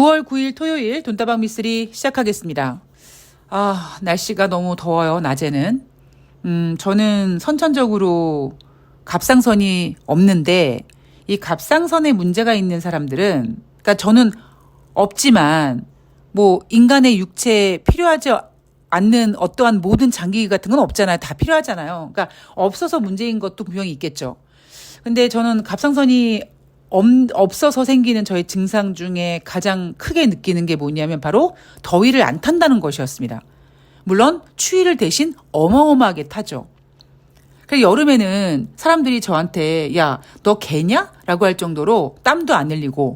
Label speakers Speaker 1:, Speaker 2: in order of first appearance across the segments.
Speaker 1: 9월 9일 토요일 돈다방 미쓰리 시작하겠습니다. 아, 날씨가 너무 더워요, 낮에는. 음, 저는 선천적으로 갑상선이 없는데, 이 갑상선에 문제가 있는 사람들은, 그러니까 저는 없지만, 뭐, 인간의 육체에 필요하지 않는 어떠한 모든 장기 같은 건 없잖아요. 다 필요하잖아요. 그러니까 없어서 문제인 것도 분명히 있겠죠. 근데 저는 갑상선이 없, 없어서 생기는 저의 증상 중에 가장 크게 느끼는 게 뭐냐면 바로 더위를 안 탄다는 것이었습니다. 물론 추위를 대신 어마어마하게 타죠. 그래서 여름에는 사람들이 저한테 야, 너 개냐? 라고 할 정도로 땀도 안 흘리고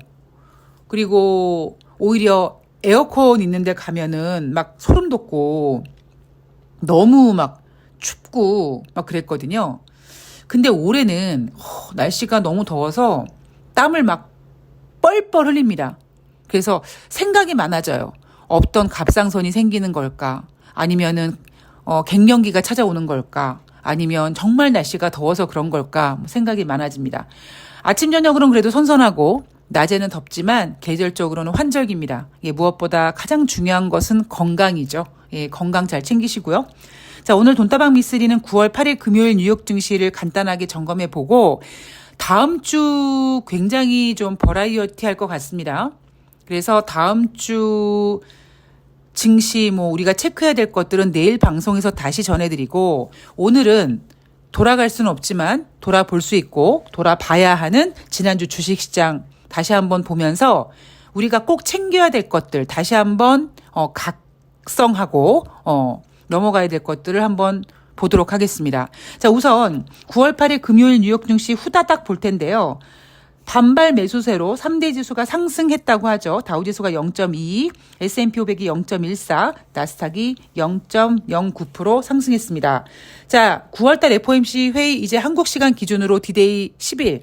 Speaker 1: 그리고 오히려 에어컨 있는 데 가면은 막 소름 돋고 너무 막 춥고 막 그랬거든요. 근데 올해는 어, 날씨가 너무 더워서 땀을 막 뻘뻘 흘립니다. 그래서 생각이 많아져요. 없던 갑상선이 생기는 걸까? 아니면은 어, 갱년기가 찾아오는 걸까? 아니면 정말 날씨가 더워서 그런 걸까? 뭐 생각이 많아집니다. 아침 저녁으로는 그래도 선선하고 낮에는 덥지만 계절적으로는 환절기입니다. 예, 무엇보다 가장 중요한 것은 건강이죠. 예, 건강 잘 챙기시고요. 자, 오늘 돈다방 미쓰리는 9월 8일 금요일 뉴욕 증시를 간단하게 점검해 보고 다음 주 굉장히 좀 버라이어티 할 것 같습니다. 그래서 다음 주 증시 뭐 우리가 체크해야 될 것들은 내일 방송에서 다시 전해드리고 오늘은 돌아갈 수는 없지만 돌아볼 수 있고 돌아봐야 하는 지난주 주식시장 다시 한번 보면서 우리가 꼭 챙겨야 될 것들 다시 한번 어 각성하고 어 넘어가야 될 것들을 한번 보도록 하겠습니다. 자, 우선 9월 8일 금요일 뉴욕 증시 후다닥 볼 텐데요. 반발 매수세로 3대 지수가 상승했다고 하죠. 다우지수가 0.2, S&P 500이 0.14, 나스닥이 0.09% 상승했습니다. 자, 9월달 FOMC 회의 이제 한국 시간 기준으로 디데이 10일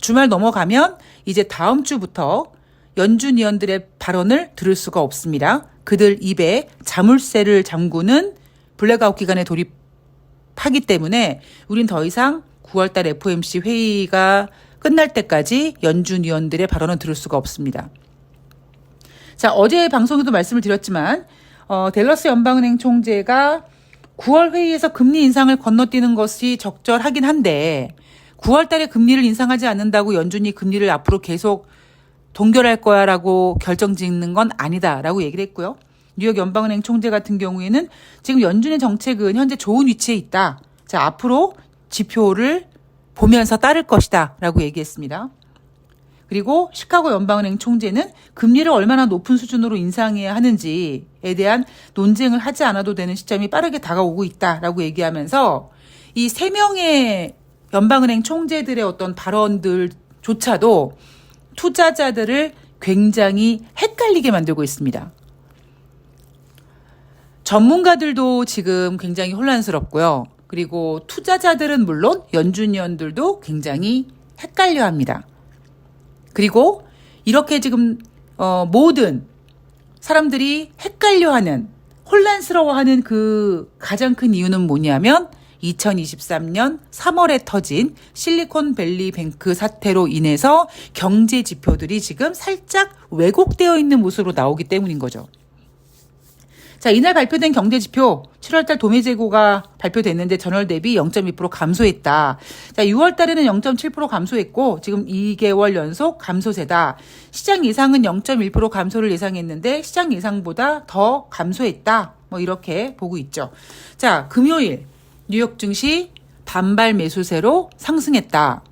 Speaker 1: 주말 넘어가면 이제 다음 주부터 연준 위원들의 발언을 들을 수가 없습니다. 그들 입에 자물쇠를 잠그는 블랙아웃 기간에 돌입 하기 때문에 우린 더 이상 9월달 FOMC 회의가 끝날 때까지 연준 위원들의 발언을 들을 수가 없습니다. 자, 어제 방송에도 말씀을 드렸지만, 어, 델러스 연방은행 총재가 9월 회의에서 금리 인상을 건너뛰는 것이 적절하긴 한데, 9월 달에 금리를 인상하지 않는다고 연준이 금리를 앞으로 계속 동결할 거야라고 결정 짓는 건 아니다라고 얘기를 했고요. 뉴욕 연방은행 총재 같은 경우에는 지금 연준의 정책은 현재 좋은 위치에 있다. 자, 앞으로 지표를 보면서 따를 것이다. 라고 얘기했습니다. 그리고 시카고 연방은행 총재는 금리를 얼마나 높은 수준으로 인상해야 하는지에 대한 논쟁을 하지 않아도 되는 시점이 빠르게 다가오고 있다라고 얘기하면서 이 세 명의 연방은행 총재들의 어떤 발언들조차도 투자자들을 굉장히 헷갈리게 만들고 있습니다. 전문가들도 지금 굉장히 혼란스럽고요. 그리고 투자자들은 물론 연준위원들도 굉장히 헷갈려 합니다. 그리고 이렇게 지금 어, 모든 사람들이 헷갈려 하는 혼란스러워하는 그 가장 큰 이유는 뭐냐면 2023년 3월에 터진 실리콘밸리 뱅크 사태로 인해서 경제 지표들이 지금 살짝 왜곡되어 있는 모습으로 나오기 때문인 거죠. 자, 이날 발표된 경제 지표 7월달 도매 재고가 발표됐는데 전월 대비 0.2% 감소했다. 자, 6월 달에는 0.7% 감소했고 지금 2개월 연속 감소세다. 시장 예상은 0.1% 감소를 예상했는데 시장 예상보다 더 감소했다. 뭐 이렇게 보고 있죠. 자, 금요일 뉴욕 증시 반발 매수세로 상승했다.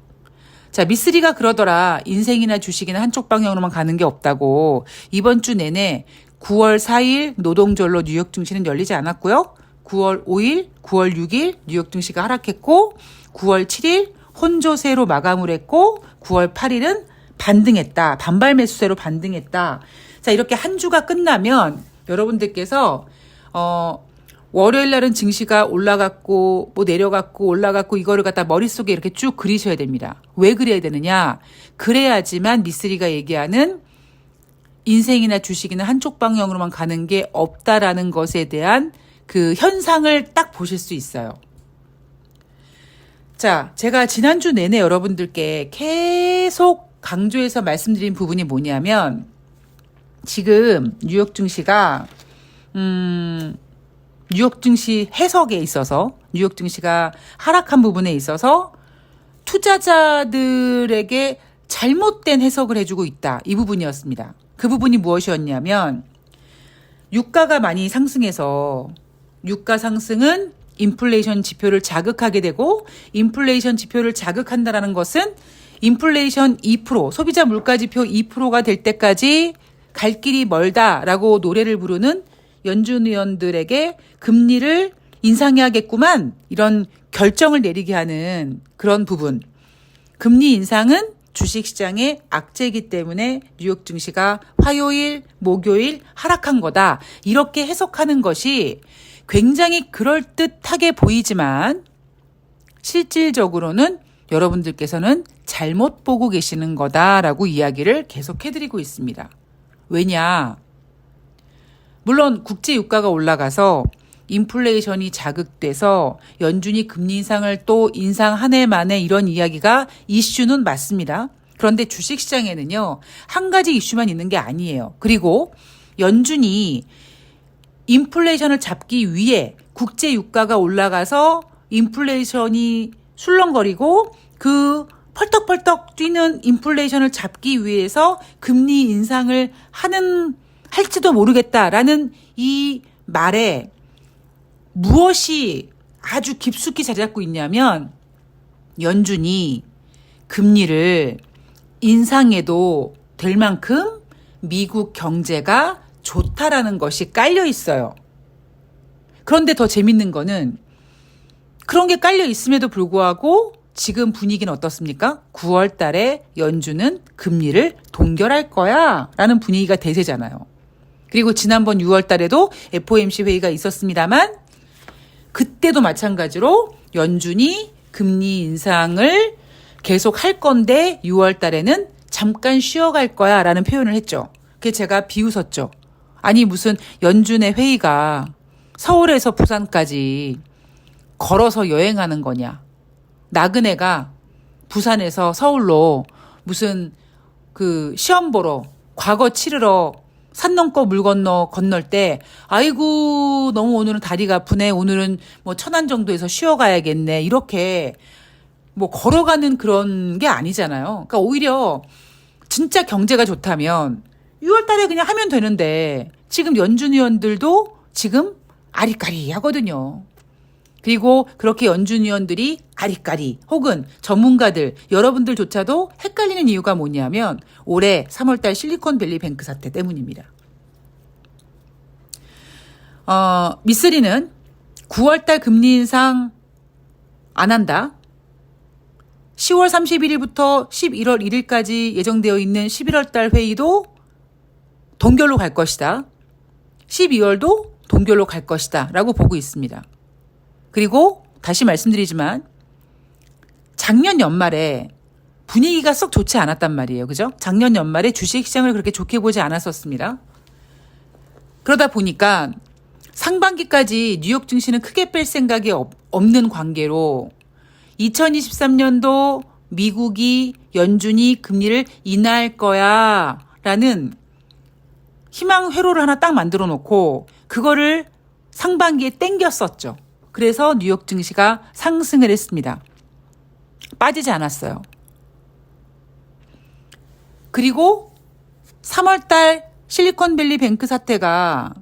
Speaker 1: 자, 미쓰리가 그러더라. 인생이나 주식이나 한쪽 방향으로만 가는 게 없다고. 이번 주 내내 9월 4일 노동절로 뉴욕 증시는 열리지 않았고요. 9월 5일, 9월 6일 뉴욕 증시가 하락했고 9월 7일 혼조세로 마감을 했고 9월 8일은 반등했다. 반발 매수세로 반등했다. 자, 이렇게 한 주가 끝나면 여러분들께서 어 월요일 날은 증시가 올라갔고 뭐 내려갔고 올라갔고 이거를 갖다 머릿속에 이렇게 쭉 그리셔야 됩니다. 왜 그래야 되느냐? 그래야지만 미쓰리가 얘기하는 인생이나 주식이나 한쪽 방향으로만 가는 게 없다라는 것에 대한 그 현상을 딱 보실 수 있어요. 자, 제가 지난주 내내 여러분들께 계속 강조해서 말씀드린 부분이 뭐냐면 지금 뉴욕 증시가 음 뉴욕 증시 해석에 있어서 뉴욕 증시가 하락한 부분에 있어서 투자자들에게 잘못된 해석을 해주고 있다. 이 부분이었습니다. 그 부분이 무엇이었냐면 유가가 많이 상승해서 유가 상승은 인플레이션 지표를 자극하게 되고 인플레이션 지표를 자극한다라는 것은 인플레이션 2% 소비자 물가 지표 2%가 될 때까지 갈 길이 멀다라고 노래를 부르는 연준 의원들에게 금리를 인상해야겠구만 이런 결정을 내리게 하는 그런 부분. 금리 인상은 주식시장의 악재이기 때문에 뉴욕 증시가 화요일, 목요일 하락한 거다. 이렇게 해석하는 것이 굉장히 그럴듯하게 보이지만 실질적으로는 여러분들께서는 잘못 보고 계시는 거다라고 이야기를 계속 해드리고 있습니다. 왜냐? 물론 국제 유가가 올라가서 인플레이션이 자극돼서 연준이 금리 인상을 또 인상 한 해 만에 이런 이야기가 이슈는 맞습니다. 그런데 주식 시장에는요, 한 가지 이슈만 있는 게 아니에요. 그리고 연준이 인플레이션을 잡기 위해 국제 유가가 올라가서 인플레이션이 술렁거리고 그 펄떡펄떡 뛰는 인플레이션을 잡기 위해서 금리 인상을 하는 할지도 모르겠다라는 이 말에 무엇이 아주 깊숙이 자리 잡고 있냐면 연준이 금리를 인상해도 될 만큼 미국 경제가 좋다라는 것이 깔려 있어요. 그런데 더 재밌는 거는 그런 게 깔려 있음에도 불구하고 지금 분위기는 어떻습니까? 9월 달에 연준은 금리를 동결할 거야 라는 분위기가 대세잖아요. 그리고 지난번 6월 달에도 FOMC 회의가 있었습니다만 그때도 마찬가지로 연준이 금리 인상을 계속 할 건데 6월 달에는 잠깐 쉬어갈 거야 라는 표현을 했죠. 그게 제가 비웃었죠. 아니 무슨 연준의 회의가 서울에서 부산까지 걸어서 여행하는 거냐. 나그네가 부산에서 서울로 무슨 그 시험 보러 과거 치르러 산 넘고 물 건너 건널 때 아이고 너무 오늘은 다리가 아프네 오늘은 뭐 천안 정도에서 쉬어가야겠네 이렇게 뭐 걸어가는 그런 게 아니잖아요. 그러니까 오히려 진짜 경제가 좋다면 6월 달에 그냥 하면 되는데 지금 연준 의원들도 지금 아리까리 하거든요. 그리고 그렇게 연준 의원들이 아리까리 혹은 전문가들 여러분들조차도 헷갈리는 이유가 뭐냐면 올해 3월달 실리콘밸리 뱅크 사태 때문입니다. 어, 미쓰리는 9월달 금리 인상 안 한다. 10월 31일부터 11월 1일까지 예정되어 있는 11월달 회의도 동결로 갈 것이다. 12월도 동결로 갈 것이다. 라고 보고 있습니다. 그리고 다시 말씀드리지만 작년 연말에 분위기가 썩 좋지 않았단 말이에요. 그죠? 작년 연말에 주식 시장을 그렇게 좋게 보지 않았었습니다. 그러다 보니까 상반기까지 뉴욕 증시는 크게 뺄 생각이 없, 없는 관계로 2023년도 미국이 연준이 금리를 인하할 거야 라는 희망 회로를 하나 딱 만들어 놓고 그거를 상반기에 땡겼었죠. 그래서 뉴욕 증시가 상승을 했습니다. 빠지지 않았어요. 그리고 3월달 실리콘밸리 뱅크 사태가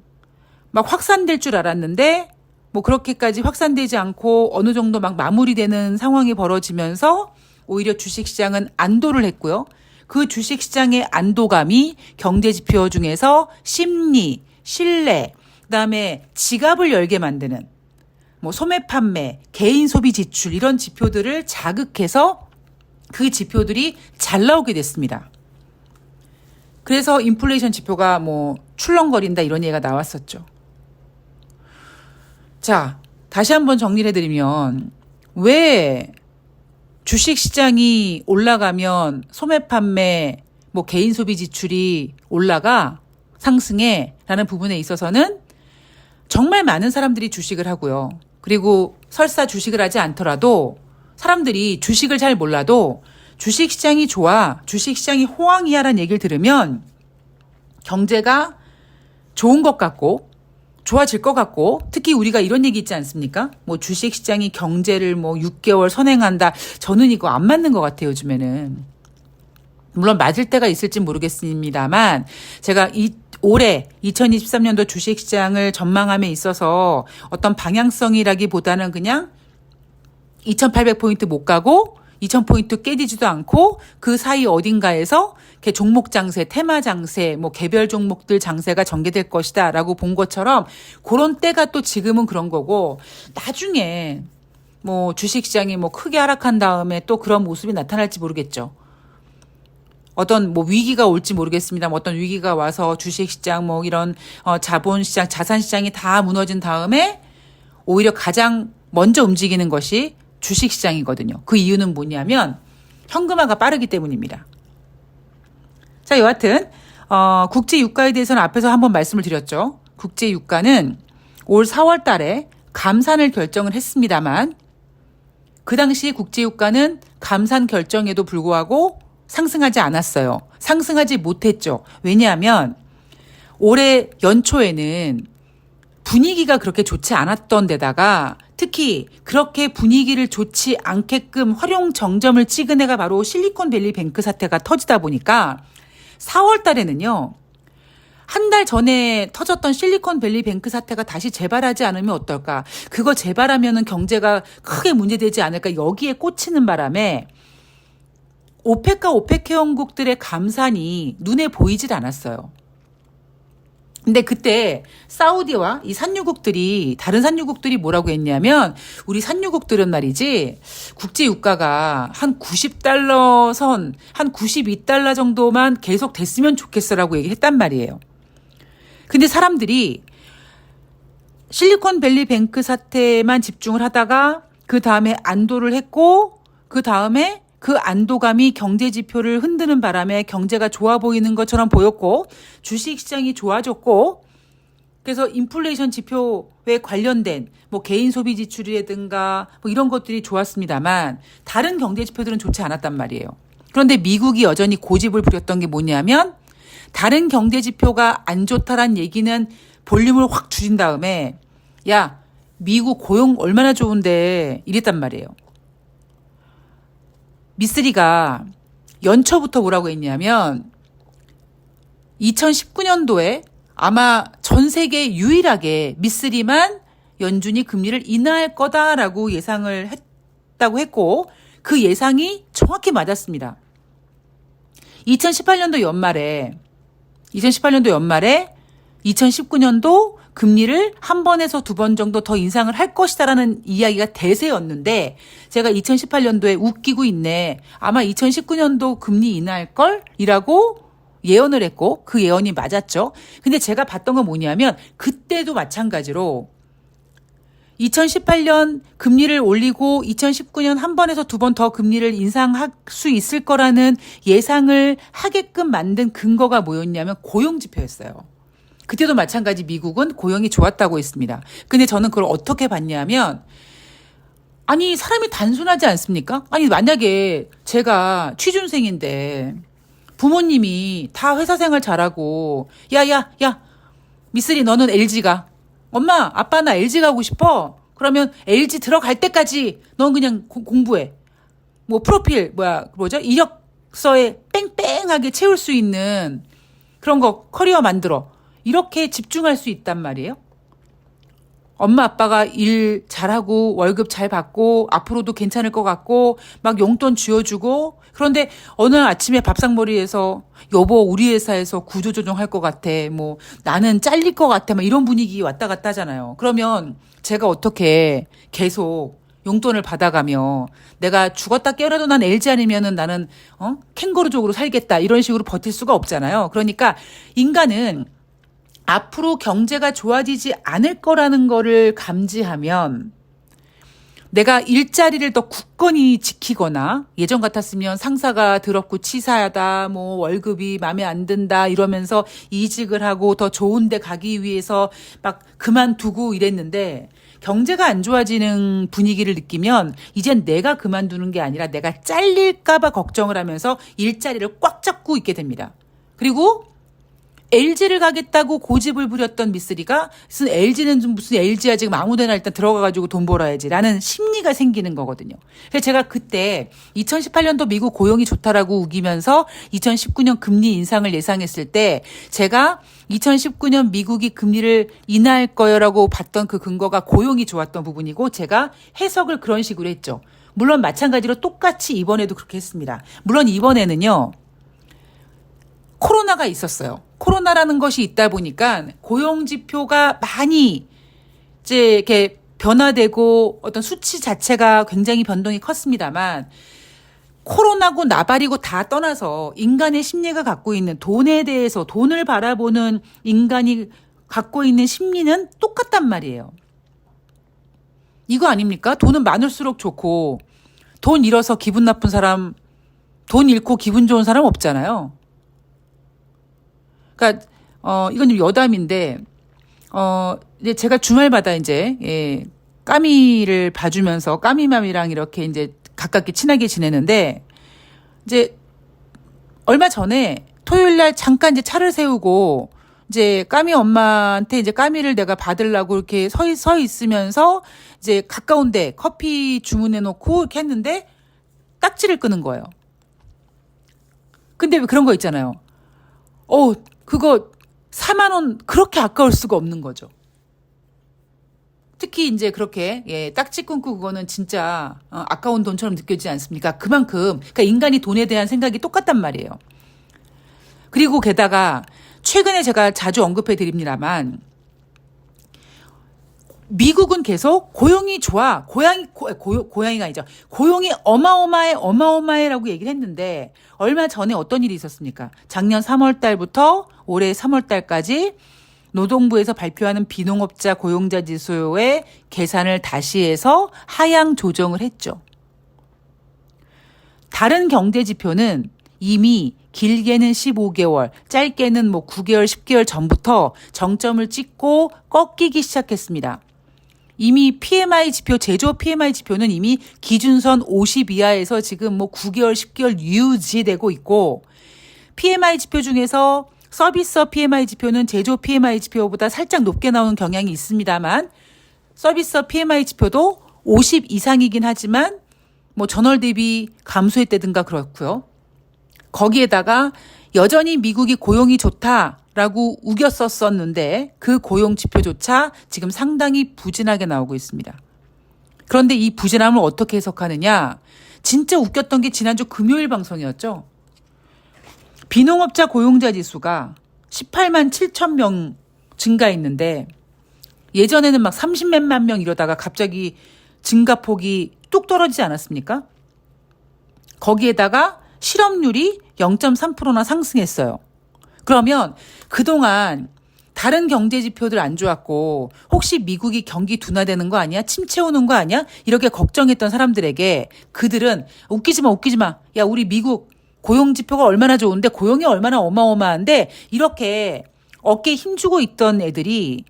Speaker 1: 막 확산될 줄 알았는데 뭐 그렇게까지 확산되지 않고 어느 정도 막 마무리되는 상황이 벌어지면서 오히려 주식시장은 안도를 했고요. 그 주식시장의 안도감이 경제지표 중에서 심리, 신뢰, 그 다음에 지갑을 열게 만드는 뭐 소매 판매, 개인 소비 지출 이런 지표들을 자극해서 그 지표들이 잘 나오게 됐습니다. 그래서 인플레이션 지표가 뭐 출렁거린다 이런 얘기가 나왔었죠. 자, 다시 한번 정리를 해드리면 왜 주식 시장이 올라가면 소매 판매, 뭐 개인 소비 지출이 올라가 상승해 라는 부분에 있어서는 정말 많은 사람들이 주식을 하고요. 그리고 설사 주식을 하지 않더라도 사람들이 주식을 잘 몰라도 주식 시장이 좋아, 주식 시장이 호황이야라는 얘기를 들으면 경제가 좋은 것 같고 좋아질 것 같고 특히 우리가 이런 얘기 있지 않습니까? 뭐 주식 시장이 경제를 뭐 6개월 선행한다. 저는 이거 안 맞는 것 같아요, 요즘에는. 물론 맞을 때가 있을지 모르겠습니다만 제가 이 올해 2023년도 주식 시장을 전망함에 있어서 어떤 방향성이라기보다는 그냥 2800포인트 못 가고 2000포인트 깨지지도 않고 그 사이 어딘가에서 이렇게 종목 장세, 테마 장세, 뭐 개별 종목들 장세가 전개될 것이다 라고 본 것처럼 그런 때가 또 지금은 그런 거고 나중에 뭐 주식 시장이 뭐 크게 하락한 다음에 또 그런 모습이 나타날지 모르겠죠. 어떤 뭐 위기가 올지 모르겠습니다. 뭐 어떤 위기가 와서 주식 시장 뭐 이런 어 자본 시장, 자산 시장이 다 무너진 다음에 오히려 가장 먼저 움직이는 것이 주식 시장이거든요. 그 이유는 뭐냐면 현금화가 빠르기 때문입니다. 자, 여하튼 어, 국제 유가에 대해서는 앞에서 한번 말씀을 드렸죠. 국제 유가는 올 4월 달에 감산을 결정을 했습니다만 그 당시 국제 유가는 감산 결정에도 불구하고 상승하지 않았어요. 상승하지 못했죠. 왜냐하면 올해 연초에는 분위기가 그렇게 좋지 않았던 데다가 특히 그렇게 분위기를 좋지 않게끔 활용 정점을 찍은 애가 바로 실리콘밸리 뱅크 사태가 터지다 보니까 4월 달에는요. 한 달 전에 터졌던 실리콘밸리 뱅크 사태가 다시 재발하지 않으면 어떨까? 그거 재발하면은 경제가 크게 문제되지 않을까? 여기에 꽂히는 바람에 오펙과 오펙 회원국들의 감산이 눈에 보이질 않았어요. 근데 그때 사우디와 이 산유국들이 다른 산유국들이 뭐라고 했냐면 우리 산유국들은 말이지 국제 유가가 한 90달러 선, 한 92달러 정도만 계속 됐으면 좋겠어라고 얘기했단 말이에요. 근데 사람들이 실리콘밸리 뱅크 사태만 집중을 하다가 그 다음에 안도를 했고 그 다음에 그 안도감이 경제 지표를 흔드는 바람에 경제가 좋아 보이는 것처럼 보였고 주식 시장이 좋아졌고 그래서 인플레이션 지표에 관련된 뭐 개인 소비 지출이라든가 뭐 이런 것들이 좋았습니다만 다른 경제 지표들은 좋지 않았단 말이에요. 그런데 미국이 여전히 고집을 부렸던 게 뭐냐면 다른 경제 지표가 안 좋다란 얘기는 볼륨을 확 줄인 다음에 야 미국 고용 얼마나 좋은데 이랬단 말이에요. 미쓰리가 연초부터 뭐라고 했냐면 2019년도에 아마 전 세계 유일하게 미쓰리만 연준이 금리를 인하할 거다라고 예상을 했다고 했고 그 예상이 정확히 맞았습니다. 2018년도 연말에 2018년도 연말에 2019년도 금리를 한 번에서 두 번 정도 더 인상을 할 것이다라는 이야기가 대세였는데 제가 2018년도에 웃기고 있네. 아마 2019년도 금리 인하할 걸이라고 예언을 했고 그 예언이 맞았죠. 근데 제가 봤던 건 뭐냐면 그때도 마찬가지로 2018년 금리를 올리고 2019년 한 번에서 두 번 더 금리를 인상할 수 있을 거라는 예상을 하게끔 만든 근거가 뭐였냐면 고용 지표였어요. 그때도 마찬가지 미국은 고용이 좋았다고 했습니다. 근데 저는 그걸 어떻게 봤냐면 아니 사람이 단순하지 않습니까? 아니 만약에 제가 취준생인데 부모님이 다 회사 생활 잘하고 야야야 미쓰리 너는 LG가. 엄마 아빠 나 LG 가고 싶어? 그러면 LG 들어갈 때까지 넌 그냥 고, 공부해. 뭐 프로필 뭐야 뭐죠? 이력서에 뺑뺑하게 채울 수 있는 그런 거 커리어 만들어 이렇게 집중할 수 있단 말이에요. 엄마 아빠가 일 잘하고 월급 잘 받고 앞으로도 괜찮을 것 같고 막 용돈 쥐어주고 그런데 어느 아침에 밥상머리에서 여보 우리 회사에서 구조조정 할 것 같아 뭐 나는 잘릴 것 같아 막 이런 분위기 왔다 갔다 하잖아요. 그러면 제가 어떻게 계속 용돈을 받아가며 내가 죽었다 깨어나도 난 LG 아니면은 나는 어 캥거루족으로 살겠다 이런 식으로 버틸 수가 없잖아요. 그러니까 인간은 앞으로 경제가 좋아지지 않을 거라는 거를 감지하면 내가 일자리를 더 굳건히 지키거나 예전 같았으면 상사가 더럽고 치사하다, 뭐 월급이 마음에 안 든다 이러면서 이직을 하고 더 좋은 데 가기 위해서 막 그만두고 이랬는데 경제가 안 좋아지는 분위기를 느끼면 이젠 내가 그만두는 게 아니라 내가 잘릴까봐 걱정을 하면서 일자리를 꽉 잡고 있게 됩니다. 그리고 LG를 가겠다고 고집을 부렸던 미쓰리가 무슨 LG는 좀 무슨 LG야 지금 아무데나 일단 들어가가지고 돈 벌어야지라는 심리가 생기는 거거든요. 그래서 제가 그때 2018년도 미국 고용이 좋다라고 우기면서 2019년 금리 인상을 예상했을 때 제가 2019년 미국이 금리를 인하할 거요라고 봤던 그 근거가 고용이 좋았던 부분이고 제가 해석을 그런 식으로 했죠. 물론 마찬가지로 똑같이 이번에도 그렇게 했습니다. 물론 이번에는요. 코로나가 있었어요. 코로나라는 것이 있다 보니까 고용 지표가 많이 이제 이렇게 변화되고 어떤 수치 자체가 굉장히 변동이 컸습니다만 코로나고 나발이고 다 떠나서 인간의 심리가 갖고 있는 돈에 대해서 돈을 바라보는 인간이 갖고 있는 심리는 똑같단 말이에요. 이거 아닙니까? 돈은 많을수록 좋고 돈 잃어서 기분 나쁜 사람, 돈 잃고 기분 좋은 사람 없잖아요. 그러니까 어 이건 좀 여담인데 어 이제 제가 주말마다 이제 예 까미를 봐주면서 까미맘이랑 이렇게 이제 가깝게 친하게 지내는데 이제 얼마 전에 토요일 날 잠깐 이제 차를 세우고 이제 까미 엄마한테 이제 까미를 내가 받으려고 이렇게 서, 있- 서 있으면서 이제 가까운데 커피 주문해 놓고 이렇게 했는데 딱지를 끄는 거예요. 근데 왜 그런 거 있잖아요. 어, 그거 4만 원 그렇게 아까울 수가 없는 거죠. 특히 이제 그렇게 예, 딱지 끊고 그거는 진짜 어, 아까운 돈처럼 느껴지지 않습니까? 그만큼 그러니까 인간이 돈에 대한 생각이 똑같단 말이에요. 그리고 게다가 최근에 제가 자주 언급해 드립니다만 미국은 계속 고용이 좋아. 고양이, 고, 고, 고양이가 아니죠. 고용이 어마어마해, 어마어마해라고 얘기를 했는데, 얼마 전에 어떤 일이 있었습니까? 작년 3월 달부터 올해 3월 달까지 노동부에서 발표하는 비농업자 고용자 지수의 계산을 다시 해서 하향 조정을 했죠. 다른 경제 지표는 이미 길게는 15개월, 짧게는 뭐 9개월, 10개월 전부터 정점을 찍고 꺾이기 시작했습니다. 이미 PMI 지표, 제조업 PMI 지표는 이미 기준선 50 이하에서 지금 뭐 9개월, 10개월 유지되고 있고, PMI 지표 중에서 서비스업 PMI 지표는 제조업 PMI 지표보다 살짝 높게 나오는 경향이 있습니다만, 서비스업 PMI 지표도 50 이상이긴 하지만, 뭐 전월 대비 감소했다든가 그렇고요. 거기에다가 여전히 미국이 고용이 좋다라고 우겼었었는데 그 고용 지표조차 지금 상당히 부진하게 나오고 있습니다. 그런데 이 부진함을 어떻게 해석하느냐? 진짜 웃겼던 게 지난주 금요일 방송이었죠. 비농업자 고용자 지수가 18만 7천 명 증가했는데 예전에는 막 30몇만 명 이러다가 갑자기 증가폭이 뚝 떨어지지 않았습니까? 거기에다가 실업률이 0.3%나 상승했어요. 그러면 그동안 다른 경제 지표들 안 좋았고 혹시 미국이 경기 둔화되는 거 아니야? 침체 오는 거 아니야? 이렇게 걱정했던 사람들에게 그들은 웃기지 마, 웃기지 마. 야, 우리 미국 고용 지표가 얼마나 좋은데 고용이 얼마나 어마어마한데 이렇게 어깨에 힘주고 있던 애들이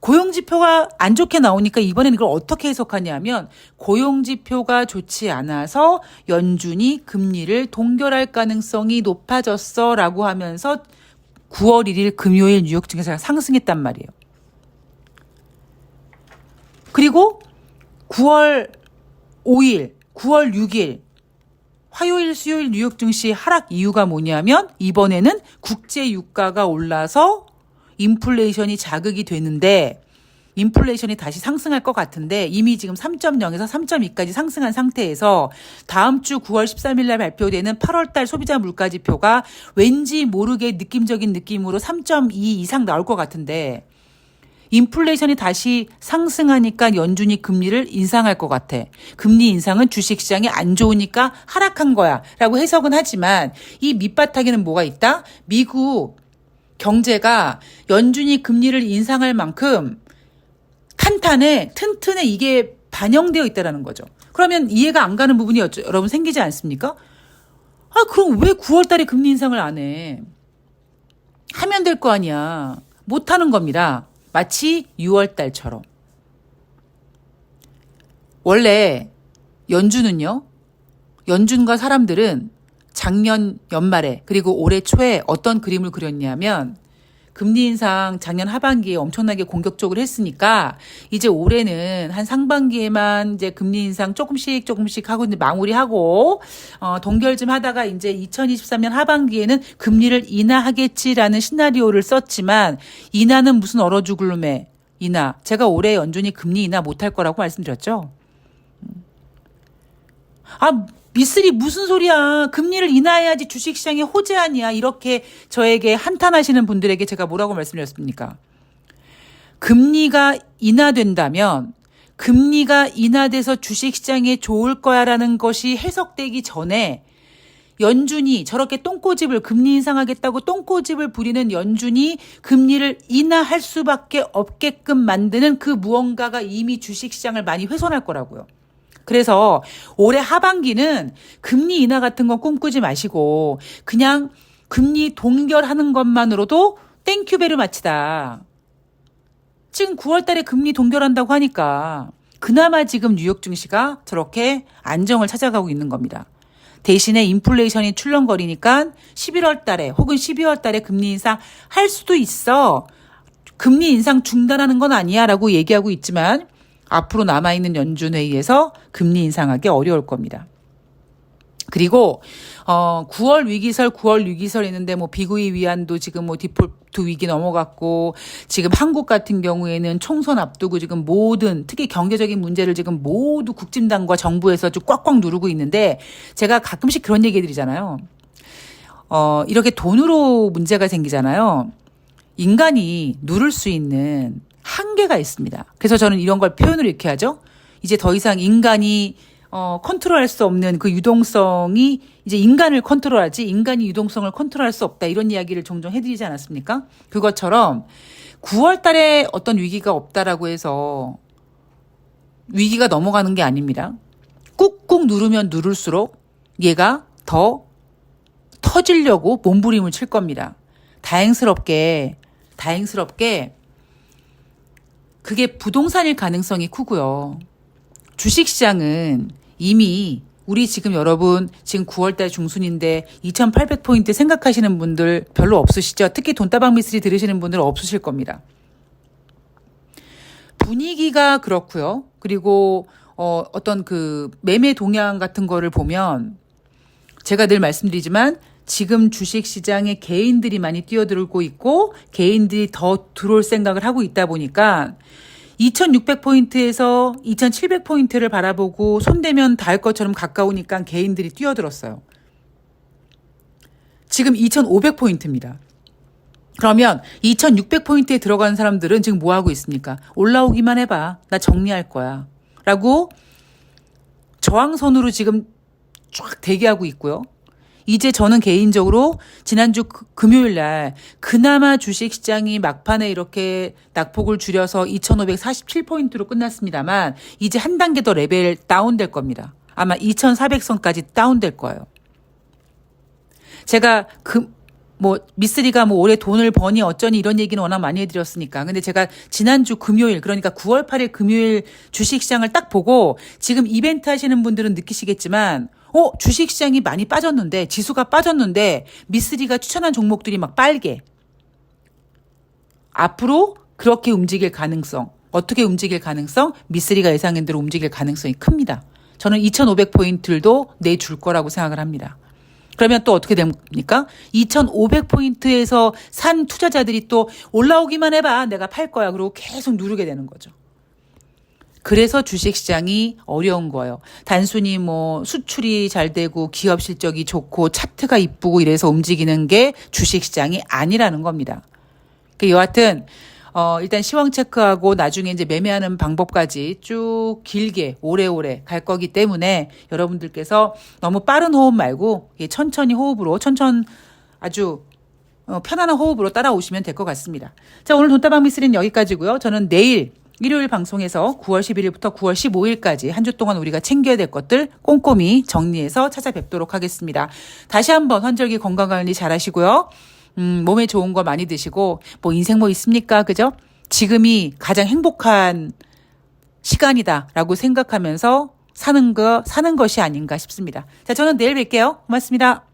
Speaker 1: 고용 지표가 안 좋게 나오니까 이번에는 이걸 어떻게 해석하냐면 고용 지표가 좋지 않아서 연준이 금리를 동결할 가능성이 높아졌어라고 하면서 9월 1일 금요일 뉴욕 증시가 상승했단 말이에요. 그리고 9월 5일, 9월 6일 화요일, 수요일 뉴욕 증시 하락 이유가 뭐냐면 이번에는 국제 유가가 올라서 인플레이션이 자극이 되는데 인플레이션이 다시 상승할 것 같은데 이미 지금 3.0에서 3.2까지 상승한 상태에서 다음 주 9월 13일 날 발표되는 8월 달 소비자 물가 지표가 왠지 모르게 느낌적인 느낌으로 3.2 이상 나올 것 같은데 인플레이션이 다시 상승하니까 연준이 금리를 인상할 것 같아. 금리 인상은 주식시장이 안 좋으니까 하락한 거야. 라고 해석은 하지만 이 밑바닥에는 뭐가 있다? 미국 경제가 연준이 금리를 인상할 만큼 탄탄해, 튼튼해 이게 반영되어 있다라는 거죠. 그러면 이해가 안 가는 부분이 여러분 생기지 않습니까? 아, 그럼 왜 9월 달에 금리 인상을 안 해? 하면 될 거 아니야. 못 하는 겁니다. 마치 6월 달처럼. 원래 연준은요. 연준과 사람들은 작년 연말에 그리고 올해 초에 어떤 그림을 그렸냐면 금리 인상 작년 하반기에 엄청나게 공격적으로 했으니까 이제 올해는 한 상반기에만 이제 금리 인상 조금씩 조금씩 하고 이제 마무리하고 어 동결 좀 하다가 이제 2023년 하반기에는 금리를 인하하겠지라는 시나리오를 썼지만 인하는 무슨 얼어 죽을 놈의 인하. 제가 올해 연준이 금리 인하 못할 거라고 말씀드렸죠. 아, 미쓰리 무슨 소리야. 금리를 인하해야지 주식시장에 호재 아니야. 이렇게 저에게 한탄하시는 분들에게 제가 뭐라고 말씀드렸습니까? 금리가 인하된다면 금리가 인하돼서 주식시장에 좋을 거야라는 것이 해석되기 전에 연준이 저렇게 똥꼬집을 금리 인상하겠다고 똥꼬집을 부리는 연준이 금리를 인하할 수밖에 없게끔 만드는 그 무언가가 이미 주식시장을 많이 훼손할 거라고요. 그래서 올해 하반기는 금리 인하 같은 건 꿈꾸지 마시고 그냥 금리 동결하는 것만으로도 땡큐베르 마치다. 지금 9월 달에 금리 동결한다고 하니까 그나마 지금 뉴욕 증시가 저렇게 안정을 찾아가고 있는 겁니다. 대신에 인플레이션이 출렁거리니까 11월 달에 혹은 12월 달에 금리 인상 할 수도 있어. 금리 인상 중단하는 건 아니야 라고 얘기하고 있지만 앞으로 남아있는 연준 회의에서 금리 인상하기 어려울 겁니다. 그리고 어 9월 위기설 9월 위기설 있는데 뭐 비구이 위안도 지금 뭐 디폴트 위기 넘어갔고 지금 한국 같은 경우에는 총선 앞두고 지금 모든 특히 경제적인 문제를 지금 모두 국진당과 정부에서 좀 꽉꽉 누르고 있는데 제가 가끔씩 그런 얘기 드리잖아요. 어 이렇게 돈으로 문제가 생기잖아요. 인간이 누를 수 있는 한계가 있습니다. 그래서 저는 이런 걸 표현을 이렇게 하죠. 이제 더 이상 인간이 어, 컨트롤할 수 없는 그 유동성이 이제 인간을 컨트롤하지 인간이 유동성을 컨트롤할 수 없다 이런 이야기를 종종 해드리지 않았습니까? 그것처럼 9월 달에 어떤 위기가 없다라고 해서 위기가 넘어가는 게 아닙니다. 꾹꾹 누르면 누를수록 얘가 더 터지려고 몸부림을 칠 겁니다. 다행스럽게, 다행스럽게 그게 부동산일 가능성이 크고요. 주식시장은 이미 우리 지금 여러분 지금 9월달 중순인데 2,800포인트 생각하시는 분들 별로 없으시죠? 특히 돈다방 미스리 들으시는 분들 없으실 겁니다. 분위기가 그렇고요. 그리고 어, 어떤 그 매매 동향 같은 거를 보면 제가 늘 말씀드리지만 지금 주식 시장에 개인들이 많이 뛰어들고 있고 개인들이 더 들어올 생각을 하고 있다 보니까 2600포인트에서 2700포인트를 바라보고 손대면 닿을 것처럼 가까우니까 개인들이 뛰어들었어요. 지금 2500포인트입니다. 그러면 2600포인트에 들어가는 사람들은 지금 뭐 하고 있습니까? 올라오기만 해봐. 나 정리할 거야. 라고 저항선으로 지금 쫙 대기하고 있고요. 이제 저는 개인적으로 지난주 그, 금요일 날 그나마 주식 시장이 막판에 이렇게 낙폭을 줄여서 2,547포인트로 끝났습니다만 이제 한 단계 더 레벨 다운될 겁니다. 아마 2,400선까지 다운될 거예요. 제가 그, 뭐, 미쓰리가 뭐 올해 돈을 버니 어쩌니 이런 얘기는 워낙 많이 해드렸으니까. 근데 제가 지난주 금요일, 그러니까 9월 8일 금요일 주식시장을 딱 보고 지금 이벤트 하시는 분들은 느끼시겠지만 어, 주식시장이 많이 빠졌는데, 지수가 빠졌는데, 미쓰리가 추천한 종목들이 막 빨개. 앞으로 그렇게 움직일 가능성, 어떻게 움직일 가능성, 미쓰리가 예상한 대로 움직일 가능성이 큽니다. 저는 2,500포인트도 내줄 거라고 생각을 합니다. 그러면 또 어떻게 됩니까? 2,500포인트에서 산 투자자들이 또 올라오기만 해봐. 내가 팔 거야. 그리고 계속 누르게 되는 거죠. 그래서 주식시장이 어려운 거예요. 단순히 뭐 수출이 잘 되고 기업 실적이 좋고 차트가 이쁘고 이래서 움직이는 게 주식시장이 아니라는 겁니다. 그 여하튼 어 일단 시황 체크하고 나중에 이제 매매하는 방법까지 쭉 길게 오래오래 갈 거기 때문에 여러분들께서 너무 빠른 호흡 말고 천천히 호흡으로 천천 아주 어, 편안한 호흡으로 따라오시면 될 것 같습니다. 자, 오늘 돈다방 미스는 여기까지고요. 저는 내일 일요일 방송에서 9월 11일부터 9월 15일까지 한 주 동안 우리가 챙겨야 될 것들 꼼꼼히 정리해서 찾아뵙도록 하겠습니다. 다시 한번 환절기 건강관리 잘 하시고요. 음, 몸에 좋은 거 많이 드시고, 뭐 인생 뭐 있습니까? 그죠? 지금이 가장 행복한 시간이다라고 생각하면서 사는 거, 사는 것이 아닌가 싶습니다. 자, 저는 내일 뵐게요. 고맙습니다.